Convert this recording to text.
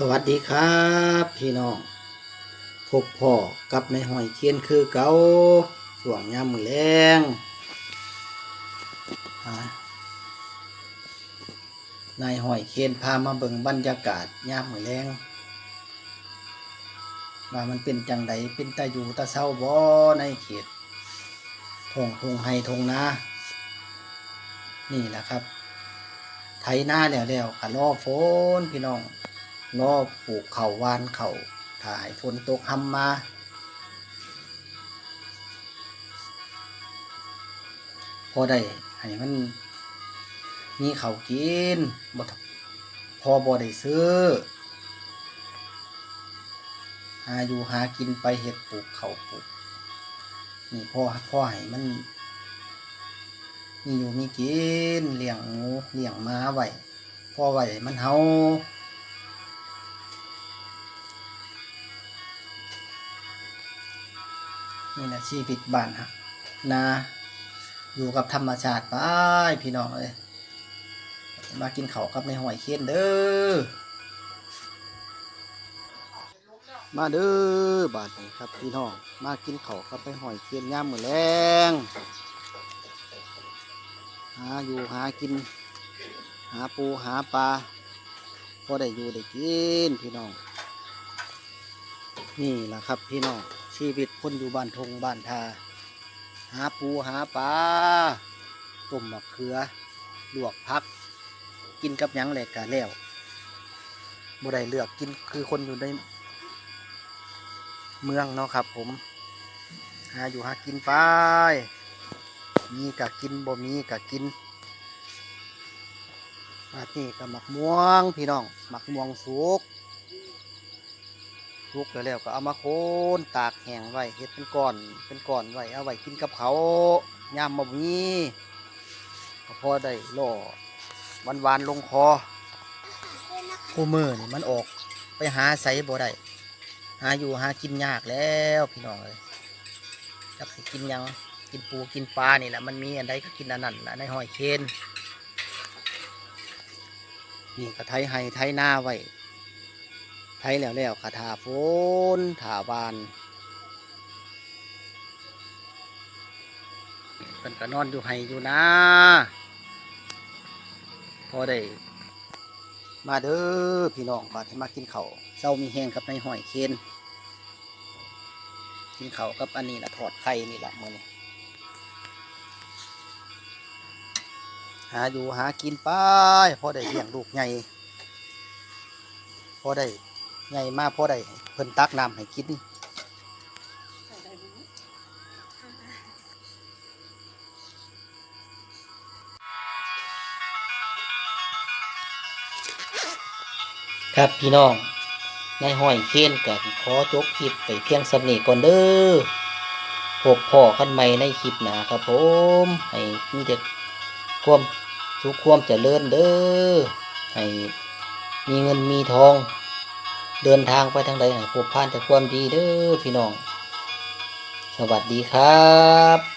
สวัสดีครับพี่น้องพบพ่อกับในหอยเคียนคือเกาส่วงยามมือแรงนายหอยเคียนพามาเบิ่งบรรยากาศยามมือแรงว่ามันเป็นจังไดเป็นตาอยู่ตาเศร้าบ่ในเขตทงทงไฮทงนานี่แหละครับ ไถหน้าแล้วแล้วก็รอฝนพี่น้อง รอปลูกเขาวานเขาถ้าให้ฝนตกหำมา พอได้ให้มัน มีเขากินบ่พอบ่ได้ซื้อ หาอยู่หากินไปเห็ดปลูกเขาปลูก นี่พ่อพ่อให้มันมีอยู่มีกินเลี้ยงหมูเลี้ยงม้าไว้พ่อไว้มันเฮา นี่แหละชีวิตบ้านฮะนาอยู่กับธรรมชาติไปพี่น้องเอ้ยมากินเขากับในหอยเคียนเด้อมาเด้อบาดนี้ครับพี่น้องมากินเขากับในหอยเคียนย่ามมือแรงหาอยู่หากิน หาปูหาปลาพอได้อยู่ได้กินพี่น้อง นี่แหละครับพี่น้อง ชีวิตคนอยู่บ้านทงบ้านทา หาปูหาปลาต้มมะเขือ ลวกพัก กินกับยังแหลกกะแล้วบ่ได้เลือกกินคือคนอยู่ในเมืองเนาะครับผม หาอยู่หากินไป มีกะกินบ่มีกะกินอันนี้ก็หมักม่วงพี่น้องหมักม่วงสุก ทุกแล้วแล้วก็เอามาโคนตากแห้งไว้เฮ็ดเป็นก้อนเป็นก้อนไว้เอาไว้กินกับเขาวยามบ่มีก็พอได้ล่อวันวานลงคอคู่มือนี่มันออก ไปหาใส่บ่ได้หาอยู่หากินยากแล้วพี่น้องเอ้ยจักสิกินยังกินปูกินปลานี่แหละมันมีอันใดก็กินอันนั้นละในหอยเคนนี่ก็ไทยให้ไทยหน้าไว้ ยแล้วแล้วคาถาฝนถาบานเพิ่นก็นอนอยู่ไห้อยู่นะพอได้มาเด้อพี่น้องบาดให้มากินเขาวเศร้ามีแห้งกับในหอยเคนกินเข่ากับอันนี้นะถอดไข่นี่แหละมือนี้หาอยู่หากินไปพอได้เลี้ยงลูกใหญ่พอได้ ใหญ่มากพอได้เพิ่นตักน้ำให้กินครับพี่น้องในห้อยเคนกับขอจบคลิปไปเพียงสำนีก่อนเด้อพบพ่อกันใหม่ในคลิปหนาครับผมให้มีแต่ความสุขความเจริญเด้อให้มีเงินมีทอง เดินทางไปทางใดให้พบผ่านแต่ความดีเด้อพี่น้อง สวัสดีครับ